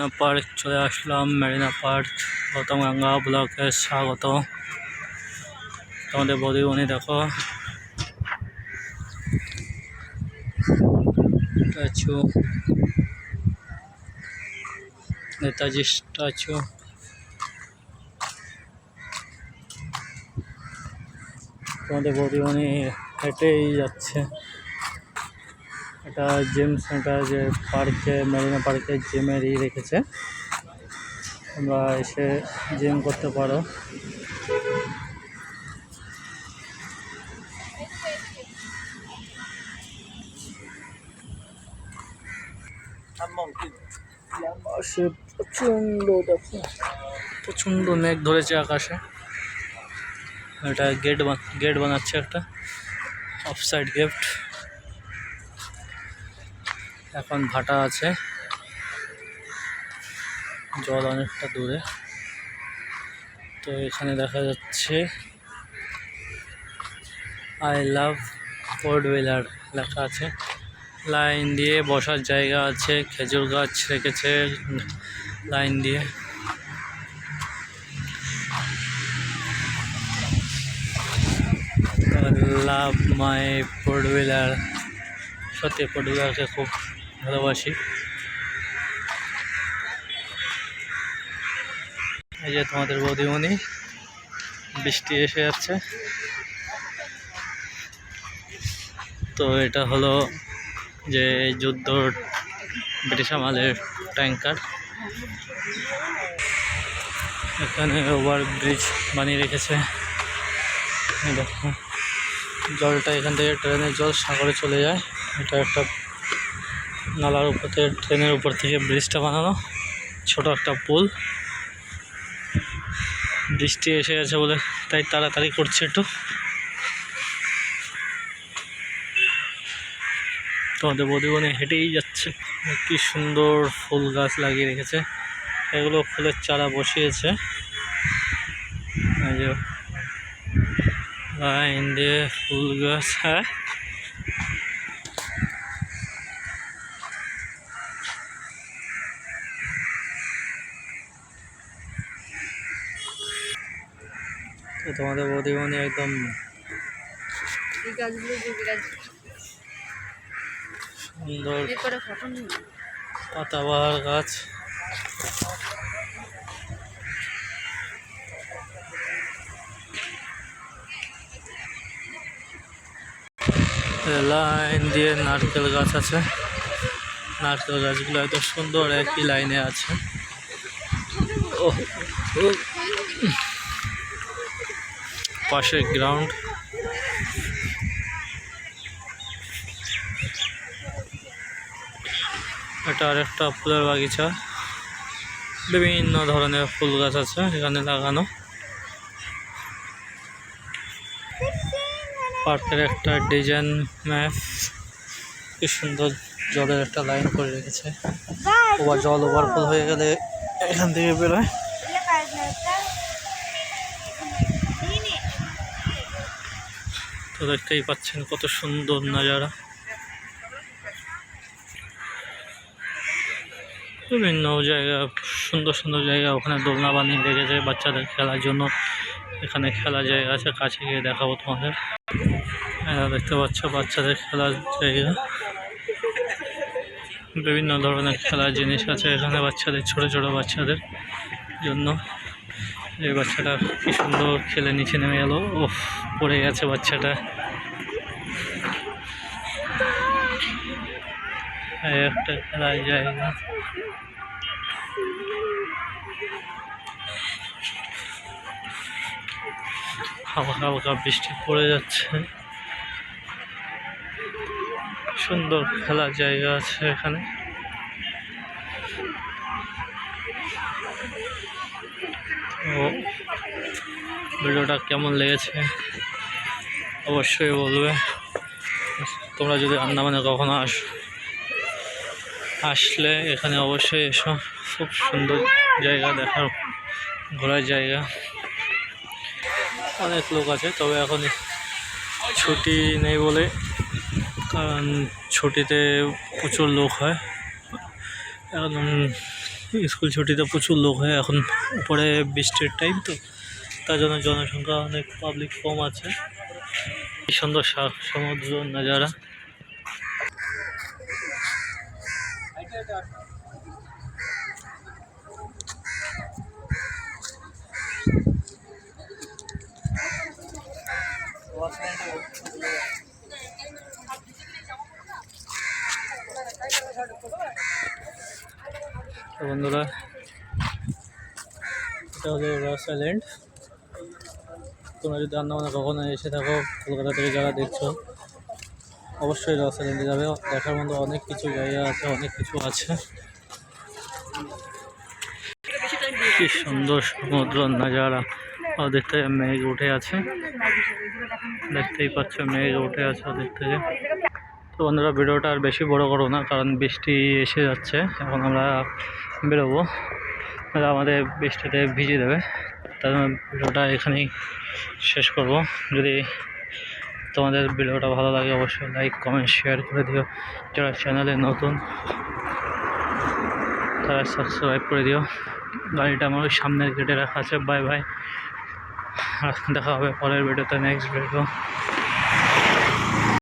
Marina park, চলে আসলাম Marina park. Gautam Ganga ব্লকে স্বাগত। তোমাদের বদিবনি দেখো। Statue Netaji statue. তোমাদের বদিবনি হেঁটেই যাচ্ছে। এটা জিম সেন্টার যে পার্কে মেরিনা পার্কে জিমের ই রেখেছে। তোমরা এসে জিম করতে পারো। প্রচণ্ড মেঘ ধরেছে আকাশে। এটা গেট গেট বানাচ্ছে একটা। অফ সাইড গেট এখন ভাটা আছে। জল অনেকটা দূরে। তো এখানে দেখা যাচ্ছে আই লাভ ফোর হুইলার লেখা আছে। লাইন দিয়ে বসার জায়গা আছে, খেজুর গাছ রেখেছে লাইন দিয়ে। লাভ মাই ফোর হুইলার সত্যি ফোর হুইলারকে খুব ভালোবাসি। এই যে তোমাদের বৌদিমণি, বৃষ্টি এসে যাচ্ছে। তো এটা হলো যে যুদ্ধ ব্রিটিশ আমাদের ট্যাঙ্কার। এখানে ওভার ব্রিজ বানিয়ে রেখেছে। দেখো, জলটা এখান থেকে ট্রেনের জল সাগরে চলে যায়। এটা একটা নালার উপর থেকে ট্রেনের উপর থেকে ব্রিজটা বানানো। ছোট একটা পুল। বৃষ্টি এসে গেছে বলে তাই তাড়াতাড়ি করছে একটু। তোমাদের বদিবনে হেঁটেই যাচ্ছে। কি সুন্দর ফুল গাছ লাগিয়ে রেখেছে। এগুলো ফুলের চারা বসিয়েছে। লাইন দিয়ে ফুল গাছ হ্যাঁ? তো তোমাদের বদিবনি একদম সুন্দর পাতাবাহার গাছ। লাইন দিয়ে নারকেল গাছ আছে। নারকেল গাছগুলো এত সুন্দর একই লাইনে আছে। ওহ। পাশে গ্রাউন্ড এটা আর একটা ফুলের বাগিচা। বিভিন্ন ধরনের ফুল গাছ আছে এখানে লাগানো। পার্কের একটা ডিজাইন ম্যাপ। কি সুন্দর জলের একটা লাইন করে রেখেছে। ওভার জল ওভারফুল হয়ে গেলে এখান থেকে বেরোয়। তো দেখতেই পাচ্ছেন, কত সুন্দর নাজারা। বিভিন্ন জায়গা, সুন্দর সুন্দর জায়গা, ওখানে দোলনা বানিয়ে রেখেছে বাচ্চাদের খেলার জন্য। এখানে খেলার জায়গা আছে, কাছে গিয়ে দেখাবো তোমাদের। এরা দেখতে পাচ্ছ বাচ্চাদের খেলার জায়গা। বিভিন্ন ধরনের খেলার জিনিস আছে এখানে বাচ্চাদের, ছোট ছোট বাচ্চাদের জন্য। এই বাচ্চাটা কি সুন্দর খেলে নিচে নেমে গেল ও পড়ে গেছে বাচ্চাটা। একটা খেলার জায়গা হালকা হালকা বৃষ্টি পড়ে যাচ্ছে। সুন্দর খেলার জায়গা আছে এখানে। ভিডিওটা কেমন লেগেছে? অবশ্যই বলবে। তোমরা যদি আন্দামানে কখনো আস, আসলে এখানে অবশ্যই এসো। খুব সুন্দর জায়গা, দেখার, ঘোরার জায়গা। অনেক লোক আছে, তবে এখন ছুটি নেই বলে, কারণ ছুটিতে প্রচুর লোক হয়। এখন স্কুল ছুটিতে প্রচুর লোক হয়, এখন উপরে বৃষ্টির টাইম তো। তার জন্য জনসংখ্যা অনেক পাবলিক কম আছে। সুন্দর সমুদ্র নাজারা। বন্ধুরা, এটা হলো রস আইল্যান্ড তোমরা যদি আন্দামানে কখনো এসে থাকো, কলকাতা থেকে যারা দেখছ, অবশ্যই রস যাবে। দেখার মতো অনেক কিছু জায়গা আছে, অনেক কিছু আছে। কি সুন্দর সমুদ্র নাজারা। ওদের থেকে মেঘ উঠে আছে। দেখতেই পাচ্ছ, মেঘ উঠে আছে ওদের থেকে। তো বন্ধুরা, ভিডিওটা আর বেশি বড় করো না, কারণ বৃষ্টি এসে যাচ্ছে। এখন আমরা বেরোবো। আমাদের বৃষ্টিতে ভিজে দেবে। জন্য ভিডিওটা এখানেই শেষ করব। যদি তোমাদের ভিডিওটা ভালো লাগে, অবশ্যই লাইক কমেন্ট শেয়ার করে দিও। যারা চ্যানেলে নতুন, তারা সাবস্ক্রাইব করে দিও। গাড়িটা আমার সামনের গেটে রাখা আছে। বাই বাই দেখা হবে পরের ভিডিওতে নেক্সট ভিডিও